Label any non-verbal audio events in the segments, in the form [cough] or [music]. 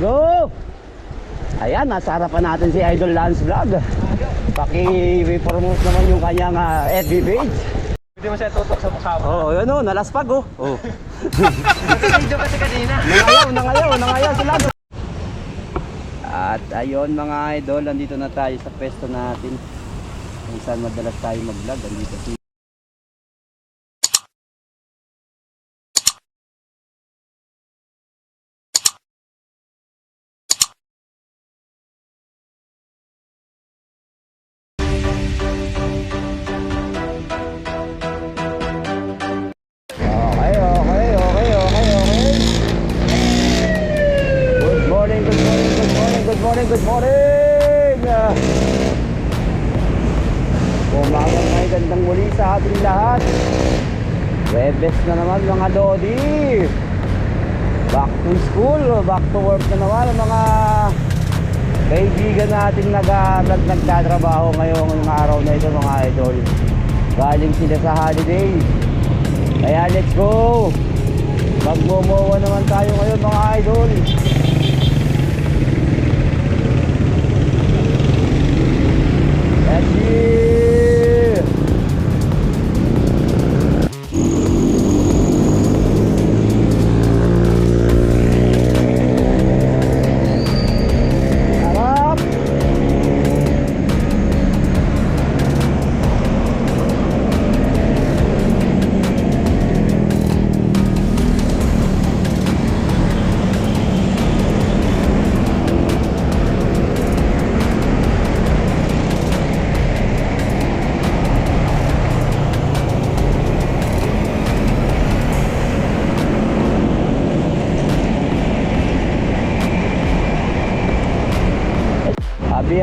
Go! Ayan, nasa harapan natin si Idol Lance Vlog. Paki-promote naman yung kanyang ah, FB page. Hindi mo siya tutok sa mukha mo. Oo, oh, yun o, nalaspag oh. Oh. [laughs] Video kasi kanina. Nangayaw, nangayaw, nangayaw si Lance. At ayun mga idol, nandito na tayo sa pwesto natin. Kung saan madalas tayo mag-vlog, nandito si morning, good morning. Umagang may gandang muli sa ating lahat. Webes na naman mga Lodi. Back to school, back to work na naman mga kaibigan natin nag, nag nagtatrabaho ngayong araw na ito mga idol. Galing sila sa holiday. Kaya let's go! Magmomowa naman tayo ngayon mga idol.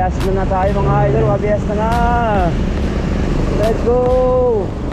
Abiyas na na tayo mga idol, abiyas na na. Let's go!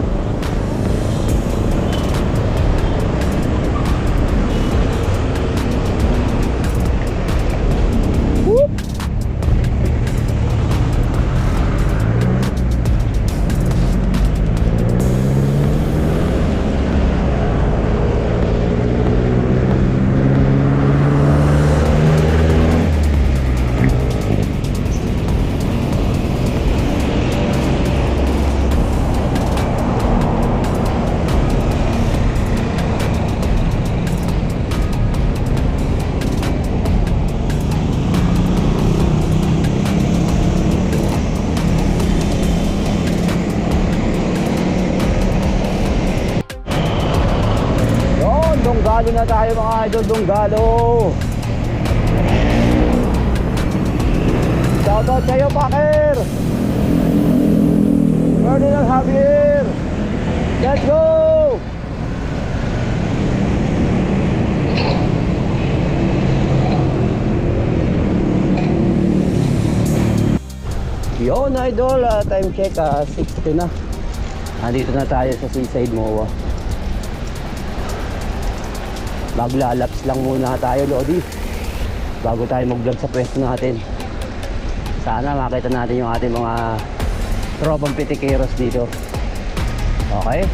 Na tayo mga idol, Donggalo. Shoutout sa'yo, Paker. Ferdinand Javier. Let's go! Yun, idol. ah, time check, ah, 60 na. Andito na tayo sa Seaside MOA. Maglalaps lang muna tayo, Lodi. Bago tayo mag-vlog sa pwesto natin. Sana makita natin yung ating mga tropang pitikeros dito. Okay?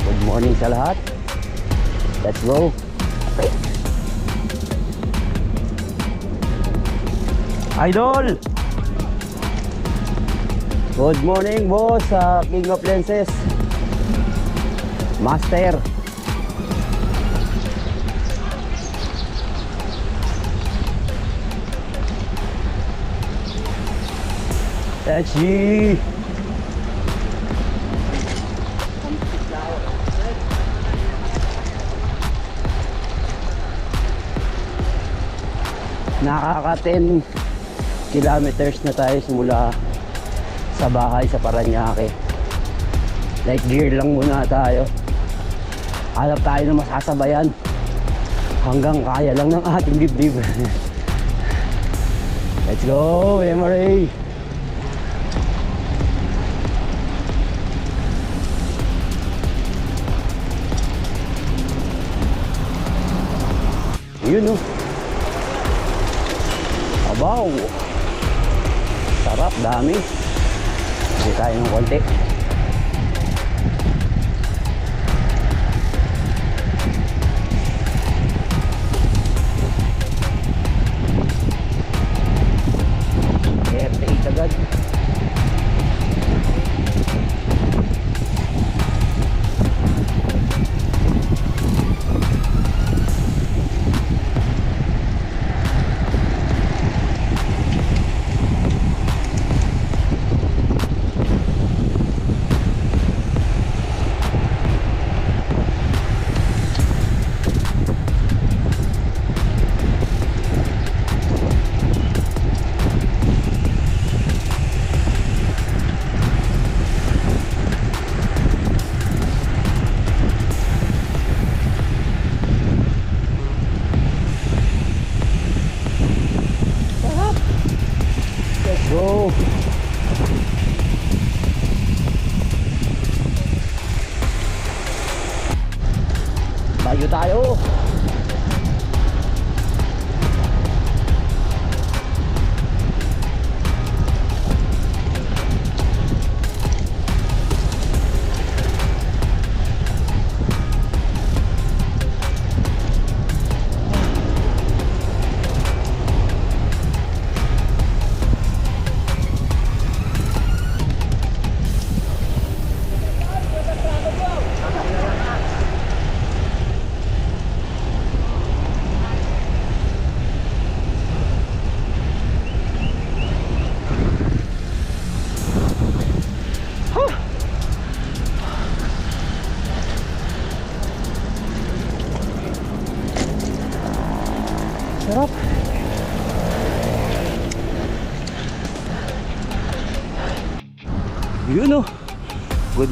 Good morning sa lahat. Let's go. Idol! Good morning, boss, sa King of Lenses. Master. Tachi. Nakaka 10 kilometers na tayo simula sa bahay sa Paranaque. Light gear lang muna tayo. Hanap tayo ng masasabayan hanggang kaya lang ng ating dibdib. [laughs] Let's go, Emery! Yun oh. Abaw. Sarap, dami. Hindi tayo ng konti.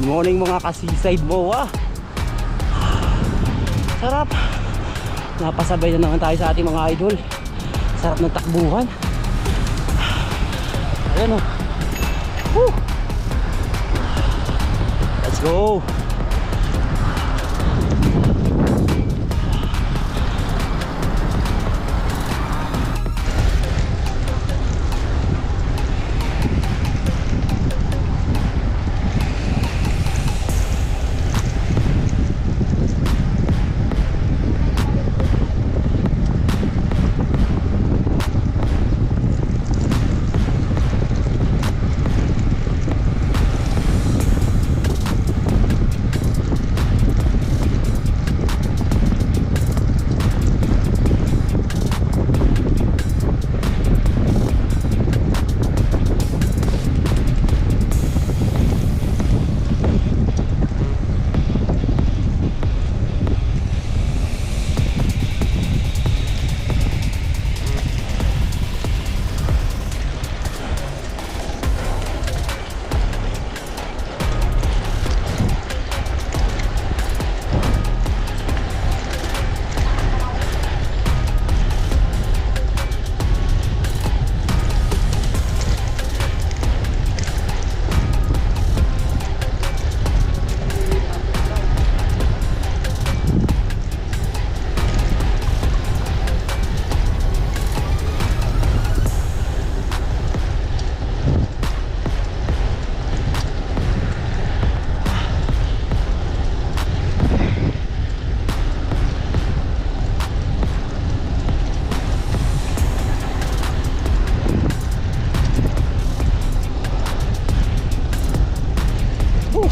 Morning mga ka-seaside mo ah. Sarap. Napasabay na naman tayo sa ating mga idol. Sarap ng takbuhan. Ayan oh. Woo! Let's go.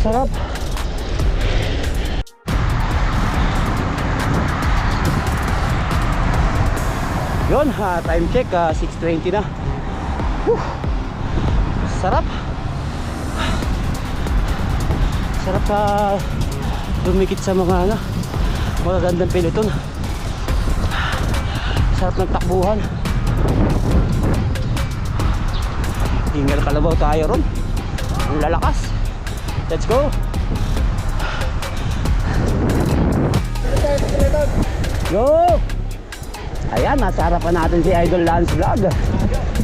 Sarap. Yun, ha, time check, ah, 6.20 na. Whew. Sarap. Sarap ka dumikit sa mga ano, magagandang peloton. Sarap ng takbuhan. Hingal kalabaw tayo ron. Ang lalakas. Let's go. Go! Ayan, nasa harapan natin si Idol Lance Vlog.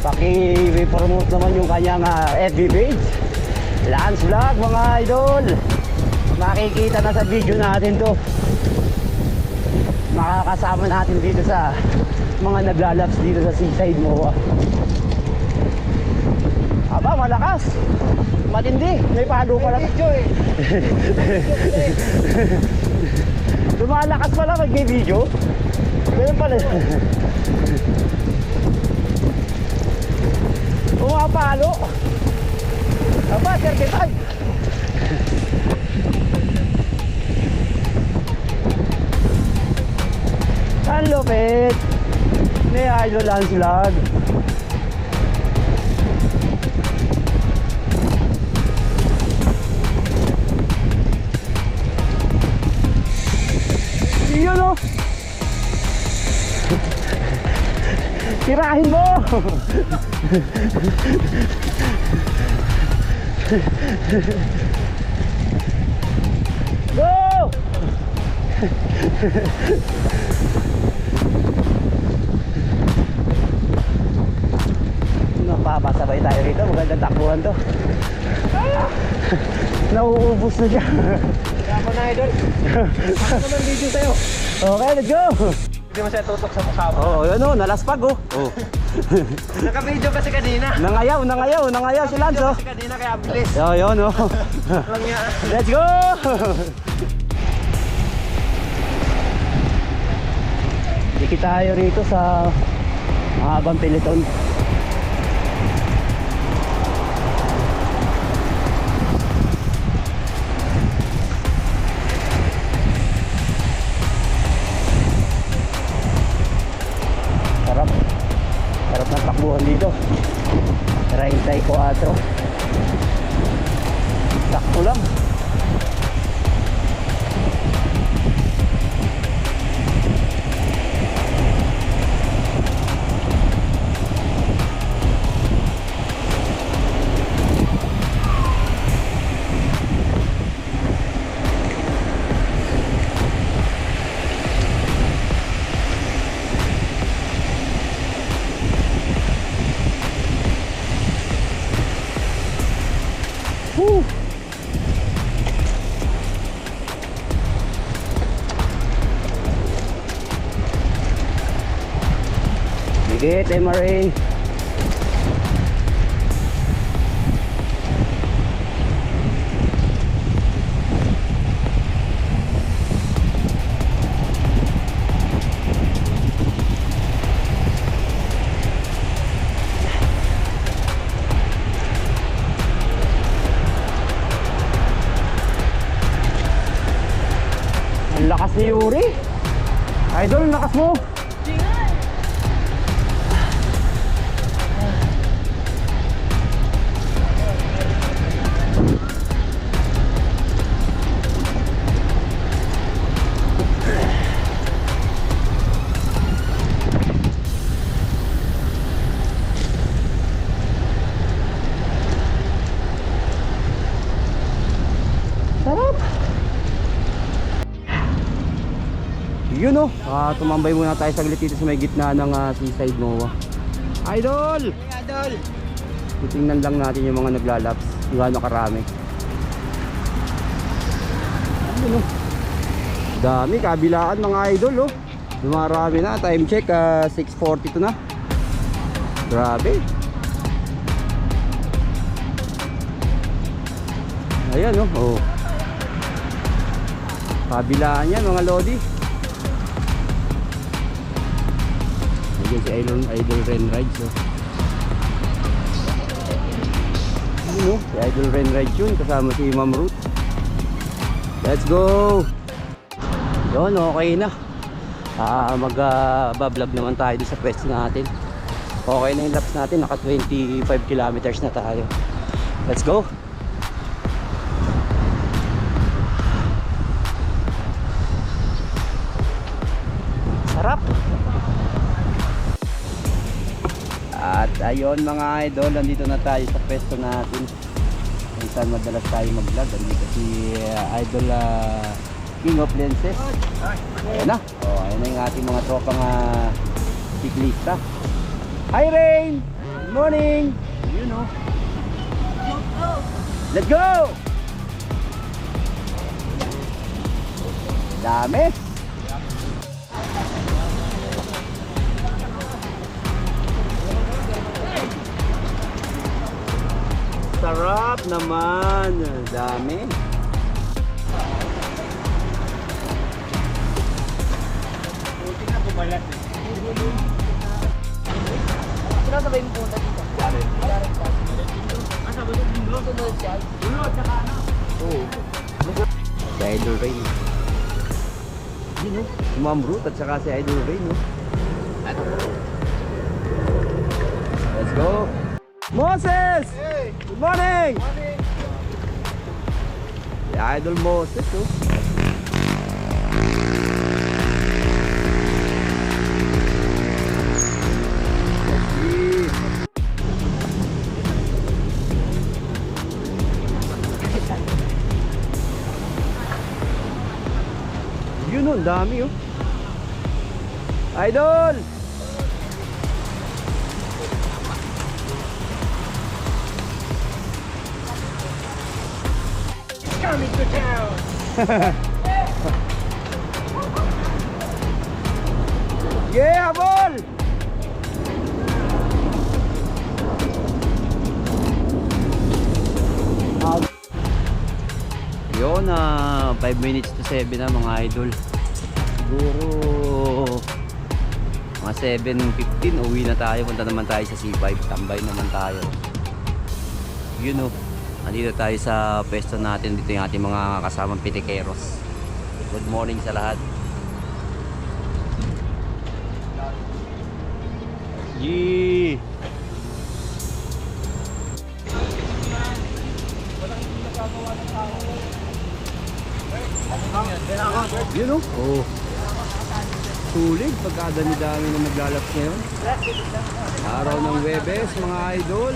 Paki-promote naman yung kanyang ah, FB page. Lance Vlog, mga idol. Makikita na sa video natin to. Makakasama natin dito sa mga naglalaps dito sa seaside mo. Aba, malakas. Matindi. May palo pala. [laughs] Lumalakas pala pag may video. Ganun pala. [laughs] Pumapalo. Aba, 35. Ang lupit. Ni Idol Lance Vlog. Yun o. Tirahin mo. Go! Napapasabay tayo rito. Magandang takbuhan to. Nauubos na siya. Kaya ako na idol. Ano naman video sa'yo? okay, let's go! Pwede mo siya tutok sa mo. Oo, oh, yun o, nalaspag oh. oh. Naka-video kasi kanina. nangayaw, nangayaw, nangayaw si Lance oh. Kasi kanina kaya bilis. Yo, yun oh. Lang niya. Let's go! Dikit tayo rito sa mahabang peloton. Takbuhan dito. 34. Sakto lang. Woo! Dikit, MRA. Ang Yuri. Idol, lakas mo. Ah, tumambay muna tayo saglit dito sa may gitna ng ah, seaside Noah. Idol! Idol. Titingnan lang natin yung mga naglalaps, kung gaano karami. Oh. Dami, kabilaan mga idol oh. Dumarami na, time check, ah, 6.42 na. Grabe. Ayan oh, oh. Kabilaan yan mga lodi. Ayan si Idol, Idol Ren Rides oh. Yun oh, si Idol Ren Rides yun kasama si Ma'am Ruth. Let's go! Yun, okay na. Ah, mag-vlog naman tayo sa pwesto natin. Okay na yung laps natin, naka 25 kilometers na tayo. Let's go! Ayun mga idol, nandito na tayo sa pwesto natin. Kung saan madalas tayo mag-vlog. Nandito si uh, Idol uh, King of Lenses. Ayan na. Oh, ayan na yung ating mga tropang uh, siklista. Hi Rain! Good morning! You know. Let's go! Dami! Sarap naman. Dami. Buti na bumalat eh. Sino sabay mo punta dito? Direct bus. Ah, sabi ko, sunod siya. Oo. Si Idol Rain. Yun o. Si Ma'am Ruth at saka si Idol Rain o. Let's go. Moses! Good morning! Si Idol Moses oh. o. Let's see. Yun oh, ang dami oh. Idol! Coming to town! [laughs] Yeah, ball! Yun na 5 minutes to 7 na mga idol. Siguro mga 7.15 uwi na tayo. Punta naman tayo sa C5. Tambay naman tayo. Yun o. Nandito tayo sa pwesto natin. Dito yung ating mga kasamang pitikeros. Good morning sa lahat. Yee! Yun o. Oh. Sulig pagkadami-dami na naglalap ngayon. Araw ng Webes, mga idol.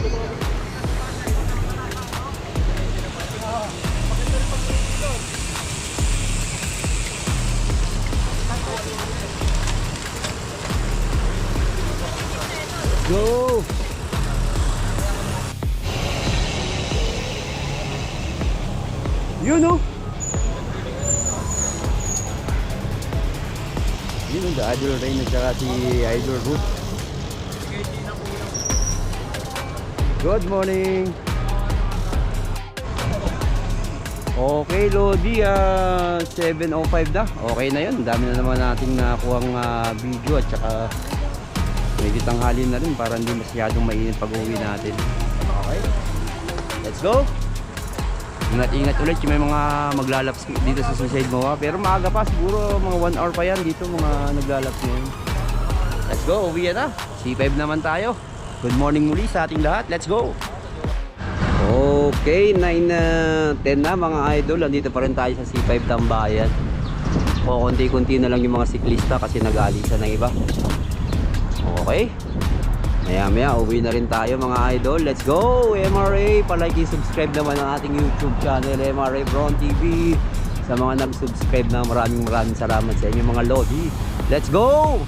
Go! Yun oh! Yun the Idol Rain at saka si Idol Root. Good morning! Okay, Lodi, ah 7.05 na. Okay na yun. Dami na naman nating nakuhang ah, video at saka medyo tanghali na rin para hindi masyadong mainit pag uwi natin. Okay? Let's go! Ingat-ingat ulit yung may mga maglalaps dito sa Suicide Moa. Pero maaga pa, siguro mga 1 hour pa yan dito mga naglalaps ngayon. Let's go, uwi na. C5 naman tayo. Good morning muli sa ating lahat. Let's go! Okay, 9 na 10 na mga idol. Andito pa rin tayo sa C5 Tambayan. O konti-kunti na lang yung mga siklista kasi nag-aalisa ng iba. Okay. Maya maya, uwi na rin tayo mga idol. Let's go! MRA! Palike subscribe naman ang ating YouTube channel, MRA Bron TV. Sa mga nag-subscribe na maraming maraming salamat sa inyo mga Lodi. Let's go!